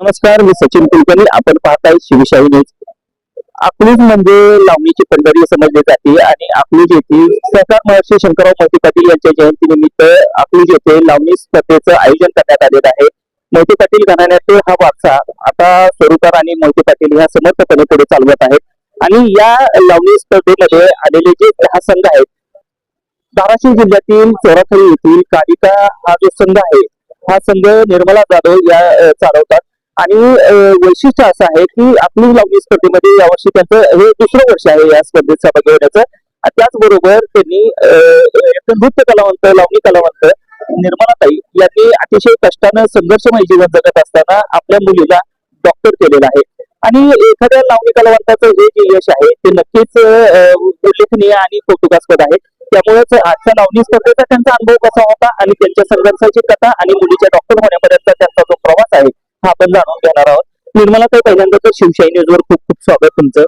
नमस्कार मी सचिन कुलकर्णी. आपण पाहताय शिवशाही न्यूज. अकलूज म्हणजे लावणीची पंढरी समजली जाते आणि अकलूज येथे सहकार महर्षी शंकरराव मोहिते पाटील यांच्या जयंतीनिमित्त अकलूज येथे लावणी स्पर्धेचं आयोजन करण्यात आलेलं आहे. मोहिते पाटील घराण्याचे हा वारसा आता स्वरूपार आणि मोहिते पाटील ह्या समर्थपणे पुढे चालवत आहेत. आणि या लावणी स्पर्धेमध्ये आलेले जे दहा संघ आहेत धाराशिव जिल्ह्यातील चोराखळी येथील कालिका हा जो संघ आहे हा संघ निर्मला जाधव या चालवतात. आणि वैशिष्ट्य असं आहे की आपली लावणी स्पर्धेमध्ये यावर्षी त्यांचं हे दुसरं वर्ष आहे या स्पर्धेत सहभागी होण्याचं. त्याचबरोबर त्यांनी एक नृत्य कलावंत लावणी कलावंत निर्मलाताई यांनी अतिशय कष्टानं संघर्षमय जीवन जगत असताना आपल्या मुलीला डॉक्टर केलेलं आहे. आणि एखाद्या लावणी कलावंताचं हे जे यश आहे ते नक्कीच उल्लेखनीय आणि कौतुकास्पद आहे. त्यामुळेच आजच्या लावणी स्पर्धेचा त्यांचा अनुभव कसा होता आणि त्यांच्या संघर्षाची कथा आणि मुलीच्या डॉक्टर होण्यापर्यंत त्यांचा जो प्रवास आहे आपण जाणून घेणार आहोत. निर्मला ताई पहिल्यांदा तर शिवशाही न्यूजवर खूप खूप स्वागत तुमचं.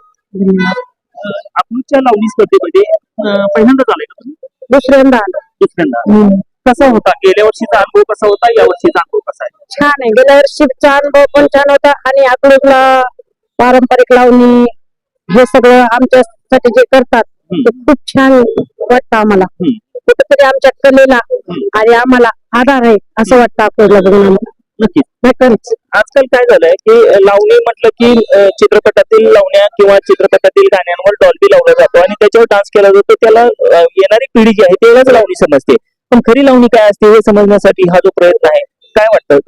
आपल्या लावणी स्पर्धेमध्ये अं, पहिल्यांदा झालंय का तुम्ही? दुसऱ्यांदा आलं. दुसऱ्यांदा. कसा होता? गेल्या वर्षीचा अनुभव कसा होता? या वर्षीचा अनुभव कसा आहे? छान आहे. गेल्या वर्षीचा अनुभव पण छान होता आणि अकलूजला पारंपरिक लावणी हे सगळं आमच्यासाठी जे करतात ते खूप छान वाटतं आम्हाला. कुठेतरी आमच्या कलेला आणि आम्हाला आधार आहे असं वाटतं अकलूजला बघून आम्हाला. नक्कीच. नाही खरंच. आजकाल काय झालंय की लावणी म्हटलं की चित्रपटातील लावण्या किंवा चित्रपटातील गाण्यांवर डॉल्बी लावला जातो आणि त्याच्यावर डान्स केला जातो. त्याला येणारी पिढी जी आहे तेवढाच लावणी समजते. पण खरी लावणी काय असते हे समजण्यासाठी हा जो प्रयत्न आहे काय वाटतं?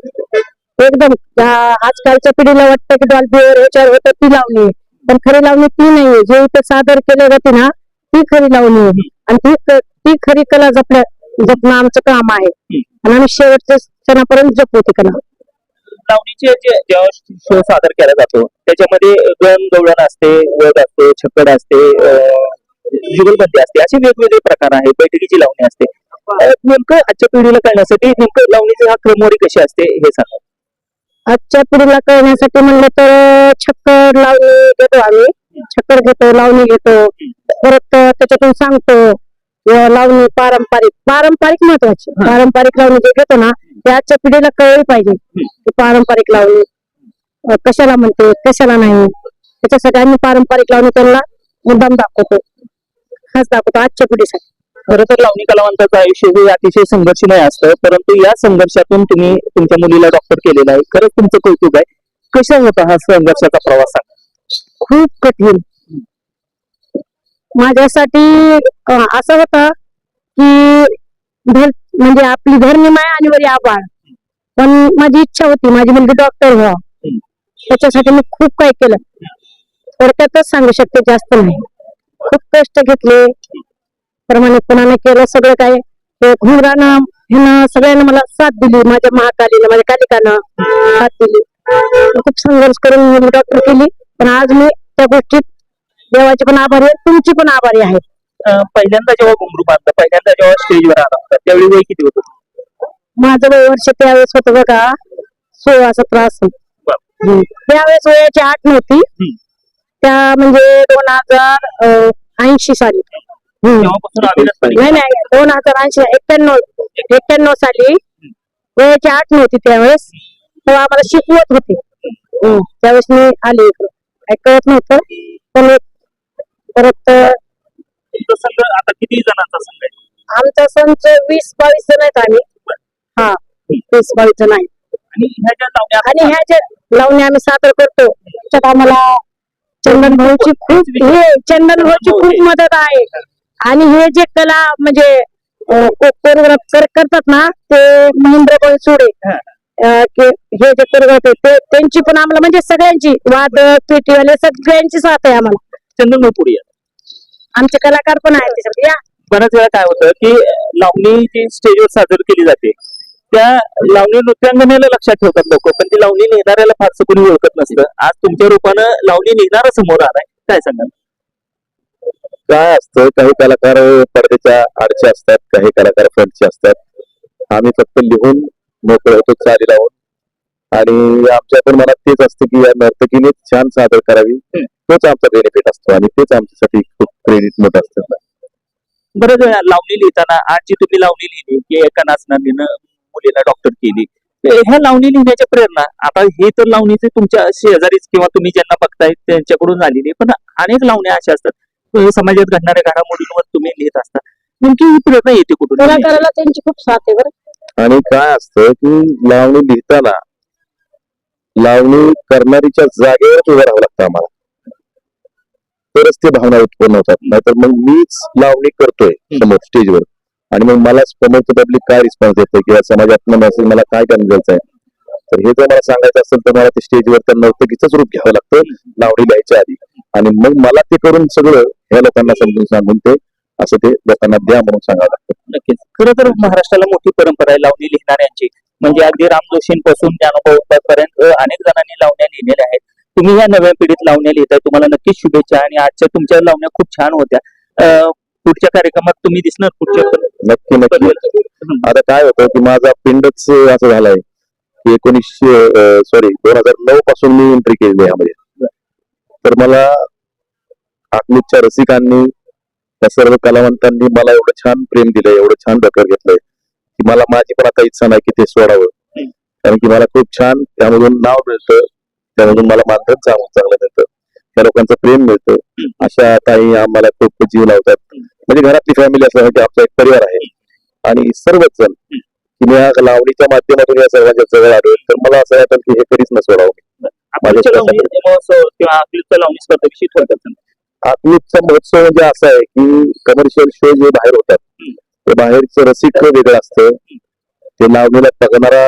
एकदम. आजकालच्या पिढीला वाटतं की डॉल्बीवर ह्याच्यावर होतं ती लावणी पण खरी लावणी ती नाहीये. जे इथे सादर केले जाते ना ती खरी लावणी आणि ती ती खरी कला जपल्या जपणं आमचं काम आहे. आणि आम्ही शेवटच्या क्षणापर्यंत जपू ती कला लावणीचे जे जेव्हा शो सादर केला जातो त्याच्यामध्ये गण गवळण असते वड असते छक्कड असते जुगलबंदी असते असे वेगवेगळे प्रकार आहेत बैठकीची लावणी असते. नेमकं आजच्या पिढीला कळण्यासाठी नेमकं लावणीची हा क्रमवारी कशी असते हे सांगा. आजच्या पिढीला कळण्यासाठी म्हणलं तर छक्कर लावणी घेतो आम्ही. छक्कर घेतो लावणी घेतो. परत त्याच्यातून सांगतो. लावणी पारंपरिक पारंपरिक महत्वाची. पारंपरिक लावणी जे घेतो ना ते आजच्या पिढीला कळली पाहिजे. की पारंपरिक लावणी कशाला म्हणते कशाला नाही? त्याच्यासाठी आम्ही पारंपरिक लावणी त्यांना मुद्दाम दाखवतो. खास दाखवतो आजच्या पिढीसाठी. खरं तर लावणी कलावंताचं आयुष्य हे अतिशय संघर्षमय असतं परंतु या संघर्षातून तुम्ही तुमच्या मुलीला डॉक्टर केलेला आहे. खरंच तुमचं कौतुक आहे. कशा होता हा संघर्षाचा प्रवास? खूप कठीण. माझ्यासाठी असं होतं की धर म्हणजे आपली धरणी माय आणि वरी आबाळ. पण माझी इच्छा होती माझी मुलगी डॉक्टर व्हा त्याच्यासाठी मी खूप काही केलं. थोडक्यातच सांगू शकते जास्त नाही. खूप कष्ट घेतले. प्रमाणितपणाने केलं सगळं काय घुमरानं ह्यानं सगळ्यांना मला साथ दिली. माझ्या महाकालीनं माझ्या कालिकानं साथ दिली. खूप संघर्ष करून मी डॉक्टर केली. पण आज मी त्या गोष्टीत देवाची पण आभारी आहे तुमची पण आभारी आहे अं, पहिल्यांदा जेव्हा घुंगरू बांधलं पहिल्यांदा जेव्हा स्टेजवर आला होता त्यावेळी वय किती होतं? माझं वय वर्ष त्यावेळेस होतं बघा सोळा सतरा असं हम्म. त्यावेळेस वयाची आठ नव्हती. हम्म. त्या म्हणजे दोन हजार ऐंशी साली. हम्म. तेव्हापासून. नाही. नाही दोन हजार ऐंशी एक्क्याण्णव एक्क्याण्णव साली वयाची आठ नव्हती त्यावेळेस. तेव्हा आम्हाला शिकवत होते. हम्म. त्यावेळेस मी आले इकडं. काही कळत नव्हतं. पण एक- परत अं, तुमचा संघ आता किती जणांचा संघ आहे? आमचा संच वीस बावीस जण आहेत आम्ही. हा वीस बावीस जण आहेत. आणि ह्या ज्या लावण्या आणि ह्या ज्या लावणी आम्ही सादर करतो. त्याच्यात आम्हाला चंदन भाऊची खूप हे चंदन भाऊची खूप मदत आहे. आणि हे जे कला म्हणजे कोरिओग्राफ करतात ना ते महेंद्र बनसोडे हा. हे जे कोरिओग्राफ ते त्यांची पण आम्हाला म्हणजे सगळ्यांची वादक पेटीवाले सगळ्यांची साथ आहे आम्हाला. चंदन पुढे या. आमचे कलाकार पण आहेत त्याच्यामध्ये या. बऱ्याच वेळा काय होतं की लावणी जी स्टेजवर सादर केली जाते त्या लावणी नृत्यांगनेला लक्षात ठेवतात लोक पण ती लावणी नेणाऱ्याला फारसं कोणी ओळखत नसतं. आज तुमच्या रूपानं लावणी नेणारा समोर आलाय काय सांगाल? काय असतं काही कलाकार पडद्याच्या आडचे असतात काही कलाकार फ्रंटचे असतात. आम्ही फक्त लिहून मोकळे होतो चाली लावून. आणि आमच्या पण मनात तेच असतं की या नर्तकीने छान सादर करावी. तोच आमचा बेनिफिट असतो आणि तेच आमच्यासाठी खूप क्रेडिट मोठं असतं. बरं लावणी लिहिताना आज जी तुम्ही लावणी लिहिली की एका नाचनारीनं मुलीला डॉक्टर केली. ह्या लावणी लिहिण्याच्या प्रेरणा आता हे तर लावणीचे तुमच्या शेजारीच किंवा तुम्ही ज्यांना बघताय त्यांच्याकडून झालेली पण अनेक लावण्या अशा असतात समाजात घडणाऱ्या घडामोडींवर तुम्ही लिहित असता. नेमकी ही प्रेरणा येते कुठून? कलाकाराला त्यांची खूप साथ आहे बरं. आणि काय असतं की लावणी लिहिताना लावणी करणारीच्या जागेवर उभं राहावं लागतं आम्हाला. तरच ते भावना उत्पन्न होतात. नाहीतर मग मीच लावणी करतोय समोर स्टेजवर. आणि मग मला समोर पब्लिक काय रिस्पॉन्स देतं किंवा समाजात मेसेज मला काय करून आहे तर हे जर मला सांगायचं असेल तर मला ते स्टेजवर त्या नर्तकीचंच रूप घ्यावं लागतं लावणी घ्यायच्या आधी. आणि मग मला ते करून सगळं ह्या लोकांना समजून सांगून ते असं ते लोकांना द्या म्हणून सांगावं लागतं. नक्कीच. खरं तर महाराष्ट्राला मोठी परंपरा आहे लावणी लिहिणाऱ्यांची. म्हणजे अगदी राम जोशींपासून ज्ञानोबा पर्यंत अनेक जणांनी लावण्या लिहिलेल्या आहेत. तुम्ही या नव्या पिढीत लावण्या लिहिताय तुम्हाला नक्कीच शुभेच्छा आणि आजच्या तुमच्या लावण्या खूप छान होत्या. पुढच्या कार्यक्रमात तुम्ही दिसणार पुढच्या नक्की नक्की. आता काय होतं की माझा पिंडच असं झालाय की एकोणीसशे सॉरी दोन हजार नऊ पासून मी एंट्री केली यामध्ये. तर मला अकलूजच्या रसिकांनी त्या सर्व कलावंतांनी मला एवढं छान प्रेम दिलंय एवढं छान डकर घेतलंय. की मला माझी पण आता इच्छा नाही की ते सोडावं. कारण की मला खूप छान त्यामधून नाव मिळतं त्यामधून मला मानधन चांगलं चांगलं मिळतं त्या लोकांचं प्रेम मिळतं. अशा ताई आम्हाला खूप जीव लावतात. म्हणजे घरातली फॅमिली असल्यासारखी आमचा एक परिवार आहे. आणि सर्वच जण की मी या लावणीच्या माध्यमातून या सर्वांच्या जवळ आलोय. तर मला असं वाटतं की हे कधीच न सोडावं लावणी महोत्सव किंवा महोत्सव म्हणजे असा आहे की कमर्शियल शो जे बाहेर होतात ते बाहेरचं रसिक वेगळं असतं. ते लावणीला बघणारा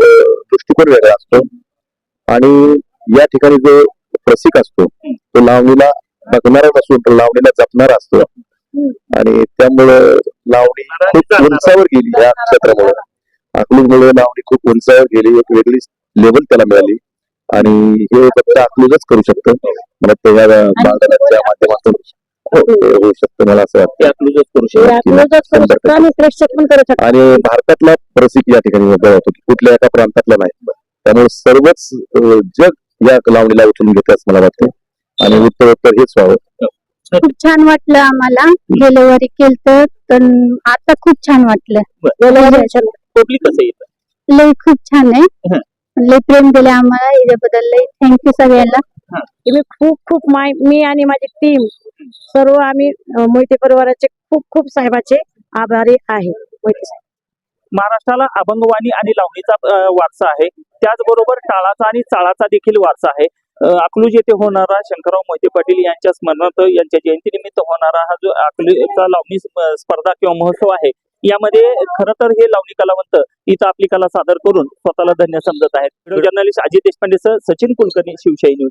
दृष्टिकोन वेगळा असतो. आणि या ठिकाणी जो रसिक असतो तो लावणीला बघणारा नसून तो लावणीला जपणारा असतो. आणि त्यामुळं लावणी खूप उंचावर गेली या क्षेत्रामुळे. अकलूजमुळे लावणी खूप उंचावर गेली एक वेगळी लेवल त्याला मिळाली. आणि हे फक्त अकलूजच करू शकतं. मला त्या माध्यमातून हो- होऊ शकतं मला असं वाटतं. हे आणि भारतातला रसिक या ठिकाणी होतो की कुठल्या एका प्रांतातला नाही. त्यामुळे सर्वच जग या लावणीला उचलून घेते असं मला वाटतं. आणि उत्तरोत्तर हेच व्हावं. खूप छान वाटलं आम्हाला. गेल्या वारी केलं तर आता खूप छान वाटलं. येतं? लय खूप छान आहे. हं. लय प्रेम दिले आम्हाला याच्याबद्दल लय थँक्यू सगळ्यांना. हं. तुम्ही खूप खूप माय मी आणि माझी टीम सर्व आम्ही मोहिते परिवाराचे खूप खूप साहेबाचे आभारी आहे. मोहिते साहेब. महाराष्ट्राला अभंगवाणी आणि लावणीचा वारसा आहे. त्याचबरोबर टाळाचा आणि चाळाचा देखील वारसा आहे. अकलूज येथे होणारा शंकरराव मोहिते पाटील यांच्या स्मरणार्थ यांच्या जयंतीनिमित्त होणारा हा जो अकलूजचा लावणी स्प- स्पर्धा किंवा महोत्सव आहे यामध्ये खरं तर हे लावणी कलावंत इथं आपली कला सादर करून स्वतःला धन्य समजत आहेत. व्हिडिओ जर्नलिस्ट अजित देशपांडेसह सचिन कुलकर्णी शिवशाही न्यूज.